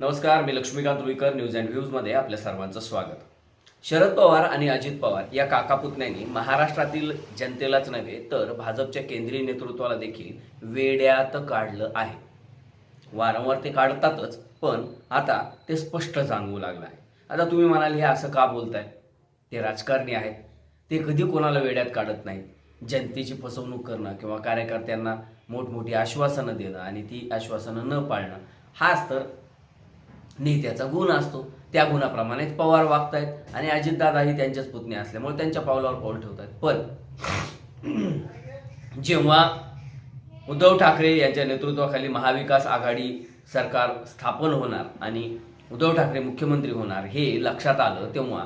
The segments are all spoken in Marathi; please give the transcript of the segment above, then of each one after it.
नमस्कार मी लक्ष्मीकांत रुईकर न्यूज अँड व्ह्यूजमध्ये आपल्या सर्वांचं स्वागत. शरद पवार आणि अजित पवार या काका पुतण्यांनी महाराष्ट्रातील जनतेलाच नव्हे तर भाजपच्या केंद्रीय नेतृत्वाला देखील वेड्यात काढलं आहे. वारंवार ते काढतातच पण आता ते स्पष्ट जाणवू लागलं आहे. आता तुम्ही म्हणाल हे असं का बोलताय? ते राजकारणी आहेत. ते कधी कोणाला वेड्यात काढत नाहीत. जनतेची फसवणूक करणं किंवा कार्यकर्त्यांना मोठमोठी आश्वासनं देणं आणि ती आश्वासनं न पाळणं हाच तर नेत्याचा गुण असतो. त्या गुणाप्रमाणेच पवार वागतायत आणि अजितदादाही त्यांच्याच पुतणे असल्यामुळे त्यांच्या पावलावर पाऊल ठेवतात पण जेव्हा उद्धव ठाकरे यांच्या नेतृत्वाखाली महाविकास आघाडी सरकार स्थापन होणार आणि उद्धव ठाकरे मुख्यमंत्री होणार हे लक्षात आलं तेव्हा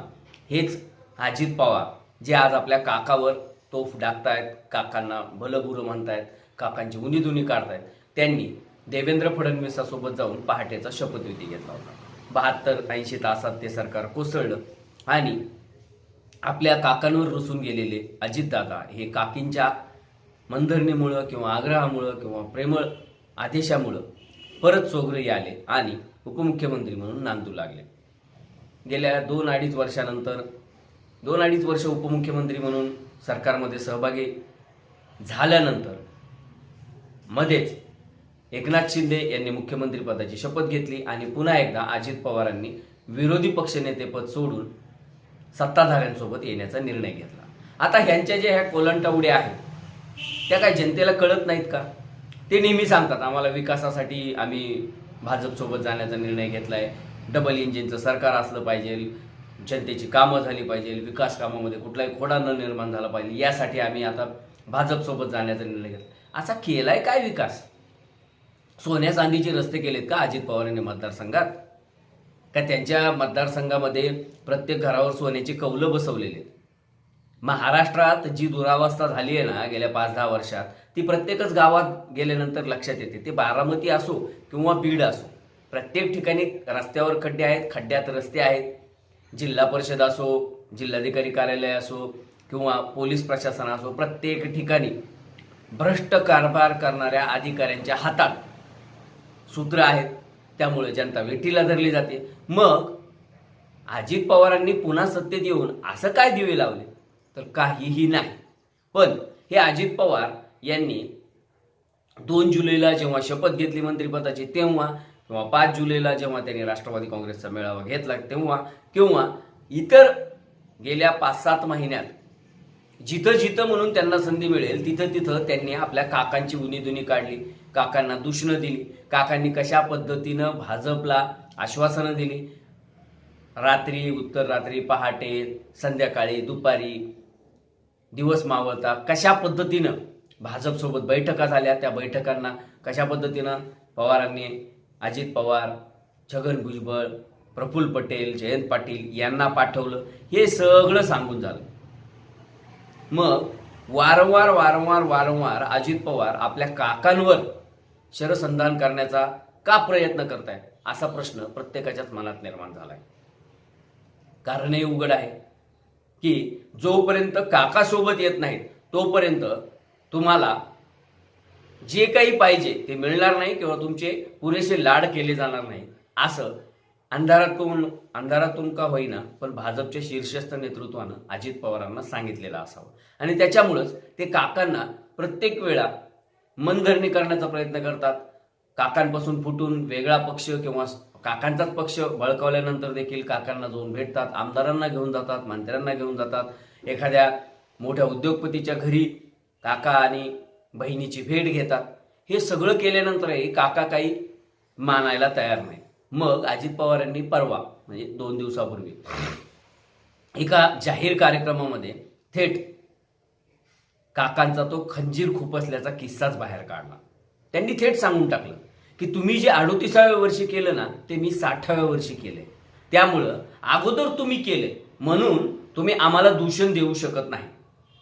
हेच अजित पवार जे आज आपल्या काकावर तोफ डाकतायत काकांना भलंभुरं म्हणतायत काकांची उनी दुनी काढतायत त्यांनी देवेंद्र फडणवीसासोबत जाऊन पहाटेचा शपथविधी घेतला होता. बहात्तर ऐंशी तासात ते सरकार कोसळलं आणि आपल्या काकांवर रुसून गेलेले अजितदादा हे काकींच्या मनधरणीमुळं किंवा आग्रहामुळं किंवा प्रेमळ आदेशामुळं परत सोगरही आले आणि उपमुख्यमंत्री म्हणून नांदू लागले. गेल्या दोन अडीच वर्षानंतर दोन अडीच वर्ष उपमुख्यमंत्री म्हणून सरकारमध्ये सहभागी झाल्यानंतर मध्येच एकनाथ शिंदे यांनी मुख्यमंत्री पदाची शपथ घेतली आणि पुन्हा एकदा अजित पवारांनी विरोधी पक्षनेतेपद सोडून सत्ताधाऱ्यांसोबत येण्याचा निर्णय घेतला. आता ह्यांच्या ज्या ह्या कोलंटावड्या आहेत त्या काय जनतेला कळत नाहीत का? ते नेहमी सांगतात आम्हाला विकासासाठी आम्ही भाजपसोबत जाण्याचा निर्णय घेतलाय. डबल इंजिनचं सरकार असलं पाहिजे जनतेची कामं झाली पाहिजे विकास कामामध्ये कुठलाही खोडा न निर्माण झाला पाहिजे यासाठी आम्ही आता भाजपसोबत जाण्याचा निर्णय घेतला. असा केलाय काय विकास? सोन्या चांदीचे रस्ते केलेत का अजित पवार यांनी मतदारसंघात? का त्यांच्या मतदारसंघामध्ये प्रत्येक घरावर सोन्याची कौलं बसवलेली आहेत? महाराष्ट्रात जी दुरावस्था झाली आहे ना गेल्या पाच दहा वर्षात ती प्रत्येकच गावात गेल्यानंतर लक्षात येते. ते बारामती असो किंवा बीड असो प्रत्येक ठिकाणी रस्त्यावर खड्डे आहेत खड्ड्यात रस्ते आहेत. जिल्हा परिषद असो जिल्हाधिकारी कार्यालय असो किंवा पोलीस प्रशासन असो प्रत्येक ठिकाणी भ्रष्ट कारभार करणाऱ्या अधिकाऱ्यांच्या हातात सूत्र आहेत. त्यामुळे जनता वेठीला धरली जाते. मग अजित पवारांनी पुन्हा सत्तेत येऊन असं काय दिवे लावले? तर काहीही नाही. पण हे अजित पवार यांनी दोन जुलैला जेव्हा शपथ घेतली मंत्रिपदाची तेव्हा किंवा पाच जुलैला जेव्हा त्यांनी राष्ट्रवादी काँग्रेसचा मेळावा घेतला तेव्हा किंवा इतर गेल्या पाच सात महिन्यात जिथं जिथं म्हणून त्यांना संधी मिळेल तिथं तिथं त्यांनी आपल्या काकांची उनीदुनी काढली काकांना दूषणं दिली काकांनी कशा पद्धतीनं भाजपला आश्वासनं दिली? रात्री उत्तर रात्री पहाटे संध्याकाळी दुपारी दिवस मावळता कशा पद्धतीनं भाजपसोबत बैठका झाल्या त्या बैठकांना कशा पद्धतीनं पवारांनी अजित पवार छगन भुजबळ प्रफुल्ल पटेल जयंत पाटील यांना पाठवलं हे सगळं सांगून झालं. मग वारंवार वारंवार वारंवार अजित पवार आपल्या काकांवर शरसंधान करण्याचा का प्रयत्न करताय असा प्रश्न प्रत्येकाच्याच मनात निर्माण झालाय. कारणही उघड आहे की जोपर्यंत काका सोबत येत नाहीत तोपर्यंत तुम्हाला जे काही पाहिजे ते मिळणार नाही किंवा तुमचे पुरेसे लाड केले जाणार नाही असं अंधारातून अंधारातून का होईना पण भाजपच्या शीर्षस्थ नेतृत्वानं अजित पवारांना सांगितलेलं असावं. आणि त्याच्यामुळंच ते काकांना प्रत्येक वेळा मनधरणी करण्याचा प्रयत्न करतात. काकांपासून फुटून वेगळा पक्ष किंवा काकांचाच पक्ष बळकावल्यानंतर देखील काकांना जाऊन भेटतात आमदारांना घेऊन जातात मंत्र्यांना घेऊन जातात. एखाद्या मोठ्या उद्योगपतीच्या घरी काका आणि बहिणीची भेट घेतात. हे सगळं केल्यानंतरही काका काही मानायला तयार नाही. मग अजित पवार यांनी परवा म्हणजे दोन दिवसापूर्वी एका जाहीर कार्यक्रमामध्ये थेट काकांचा तो खंजीर खुपसल्याचा किस्साच बाहेर काढला. त्यांनी थेट सांगून टाकलं की तुम्ही जे अडोतीसाव्या वर्षी केलं ना ते मी साठाव्या वर्षी केले त्यामुळं अगोदर तुम्ही केले म्हणून तुम्ही आम्हाला दूषण देऊ शकत नाही.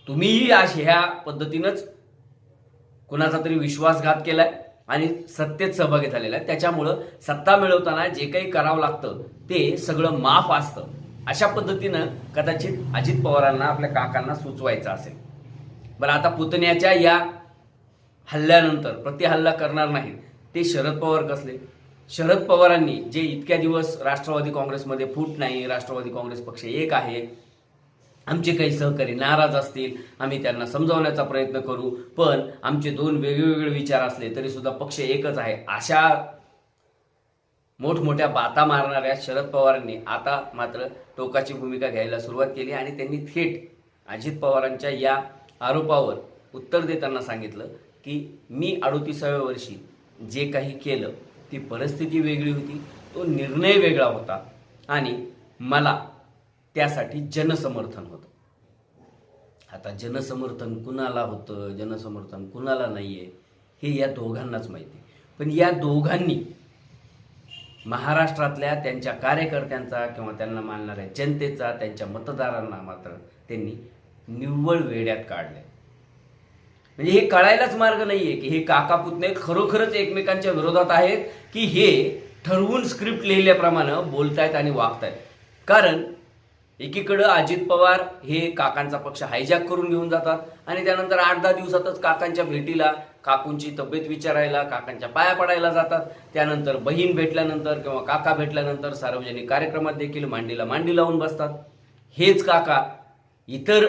तुम्हीही आज ह्या पद्धतीनंच कुणाचा तरी विश्वासघात केलाय. आणि सत्तेत सहभागी झालेला आहे. त्याच्यामुळं सत्ता मिळवताना जे काही करावं लागतं ते सगळं माफ असतं. अशा पद्धतीनं कदाचित अजित पवारांना आपल्या काकांना सुचवायचं असेल. बरं आता पुतण्याच्या या हल्ल्यानंतर प्रतिहल्ला करणार नाहीत ते शरद पवार कसले? शरद पवारांनी जे इतक्या दिवस राष्ट्रवादी काँग्रेसमध्ये फूट नाही राष्ट्रवादी काँग्रेस पक्ष एक आहे आमचे काही सहकारी नाराज असतील आम्ही त्यांना समजावण्याचा प्रयत्न करू पण आमचे दोन वेगवेगळे विचार असले तरी सुद्धा पक्ष एकच आहे. अशा मोठमोठ्या बाता मारणाऱ्या शरद पवारांनी आता मात्र टोकाची भूमिका घ्यायला सुरुवात केली आणि त्यांनी थेट अजित पवारांच्या या आरोपावर उत्तर देताना सांगितलं की मी अडोतीसाव्या वर्षी जे काही केलं ती परिस्थिती वेगळी होती तो निर्णय वेगळा होता आणि मला त्यासाठी जनसमर्थन होतं. आता जनसमर्थन कुणाला होतं जनसमर्थन कुणाला नाही आहे हे या दोघांनाच माहिती. पण या दोघांनी महाराष्ट्रातल्या त्यांच्या कार्यकर्त्यांचा किंवा त्यांना मानणाऱ्या जनतेचा त्यांच्या मतदारांना मात्र त्यांनी निव्वळ वेड्यात काढले म्हणजे हे कळायलाच मार्ग नाही आहे की हे काका पुतणे खरोखरच एकमेकांच्या विरोधात आहेत की हे ठरवून स्क्रिप्ट लिहिल्याप्रमाणे बोलतायत आणि वागतायत. कारण एकीकडं अजित पवार हे काकांचा पक्ष हायजॅक करून घेऊन जातात आणि त्यानंतर आठ दहा दिवसातच काकांच्या भेटीला काकूंची तब्येत विचारायला काकांच्या पाया पडायला जातात. त्यानंतर बहीण भेटल्यानंतर किंवा काका भेटल्यानंतर सार्वजनिक कार्यक्रमात देखील मांडीला मांडी लावून बसतात. हेच काका इतर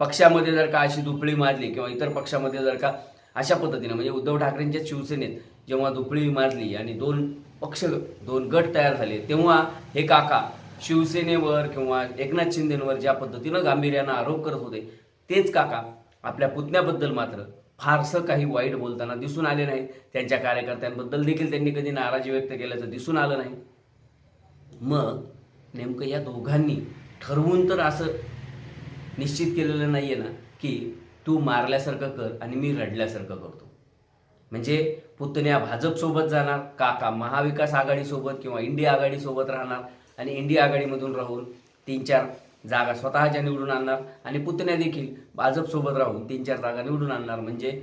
पक्षामध्ये जर का अशी दुपळी माजली किंवा इतर पक्षामध्ये जर का अशा पद्धतीने म्हणजे उद्धव ठाकरेंच्या शिवसेनेत जेव्हा दुपळी माजली आणि दोन पक्ष दोन गट तयार झाले तेव्हा हे काका शिवसेनेवर किंवा एकनाथ शिंदेवर ज्या पद्धतीनं गांभीर्यानं आरोप करत होते तेच काका आपल्या पुतण्याबद्दल मात्र फारसं काही वाईट बोलताना दिसून आले नाही. त्यांच्या कार्यकर्त्यांबद्दल देखील त्यांनी कधी नाराजी व्यक्त केल्याचं दिसून आलं नाही. मग नेमकं या दोघांनी ठरवून तर असं निश्चित केलेलं नाही आहे ना की तू मारल्यासारखं कर आणि मी रडल्यासारखं करतो. म्हणजे पुतण्या भाजपसोबत जाणार काका महाविकास आघाडीसोबत किंवा इंडिया आघाडीसोबत राहणार आणि इंडिया आघाडीमधून राहून तीन चार जागा स्वतःच्या निवडून आणणार आणि पुतण्या देखील भाजपसोबत राहून तीन चार जागा निवडून आणणार. म्हणजे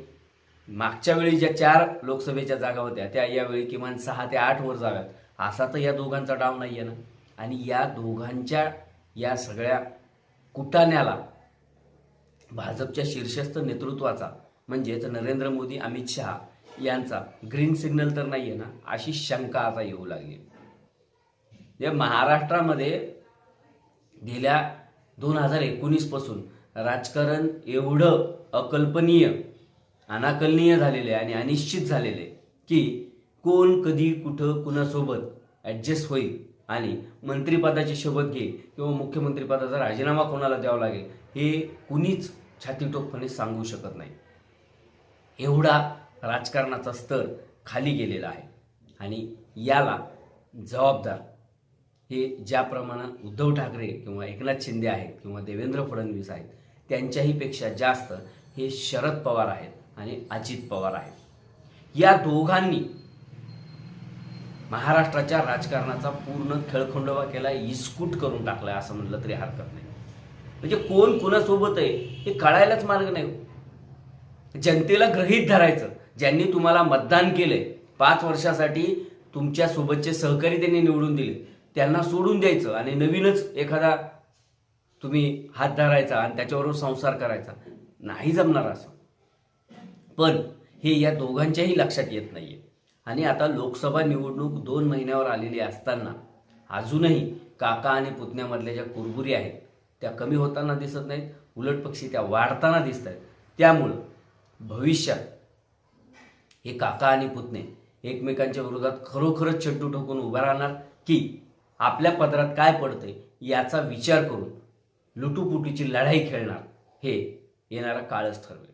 मागच्या वेळी ज्या चार लोकसभेच्या जागा होत्या त्या यावेळी किमान सहा ते आठ वर जाव्यात असा तर या दोघांचा डाव नाहीये ना. आणि या दोघांच्या या सगळ्या कुटाण्याला भाजपच्या शीर्षस्थ नेतृत्वाचा म्हणजेच नरेंद्र मोदी अमित शहा यांचा ग्रीन सिग्नल तर नाही आहे ना अशी शंका आता येऊ लागली. जे महाराष्ट्रामध्ये गेल्या दोन हजार एकोणीसपासून राजकारण एवढं अकल्पनीय अनाकलनीय झालेले आणि अनिश्चित झालेले की कोण कधी कुठं कुणासोबत ॲडजस्ट होईल आणि मंत्रिपदाची शपथ घेईल किंवा मुख्यमंत्रीपदाचा राजीनामा कोणाला द्यावा लागेल हे कुणीच छातीटोकपणे सांगू शकत नाही. एवढा राजकारणाचा स्तर खाली गेलेला आहे आणि याला जबाबदार हे ज्या प्रमाणात उद्धव ठाकरे किंवा एकनाथ शिंदे आहेत किंवा देवेंद्र फडणवीस आहेत त्यांच्याही पेक्षा जास्त हे शरद पवार आहेत आणि अजित पवार आहेत. या दोघांनी महाराष्ट्राच्या राजकारणाचा पूर्ण खेळखंडोबा केला इस्कूट करून टाकलाय असं म्हटलं तरी हरकत नाही. म्हणजे कोण कोणासोबत आहे हे कळायलाच मार्ग नाही हो. जनतेला ग्रहित धरायचं. ज्यांनी तुम्हाला मतदान केलंय पाच वर्षासाठी तुमच्या सोबतचे सहकारी त्यांनी निवडून दिले त्यांना सोडून द्यायचं आणि नवीनच एखादा तुम्ही हात धरायचा आणि त्याच्यावरून संसार करायचा नाही जमणार असं. पण हे या दोघांच्याही लक्षात येत नाहीये. आणि आता लोकसभा निवडणूक दोन महिन्यावर आलेली असताना अजूनही काका आणि पुतण्यामधल्या ज्या कुरबुरी आहेत त्या कमी होताना दिसत नाहीत उलट पक्षी त्या वाढताना दिसत आहेत त्यामुळं भविष्यात हे काका आणि पुतणे एकमेकांच्या विरोधात खरोखरच चट्टू ठोकून उभा राहणार की आपल्या पदरात काय पडतंय याचा विचार करून लुटूपुटीची लढाई खेळणार हे येणारा काळच ठरवेल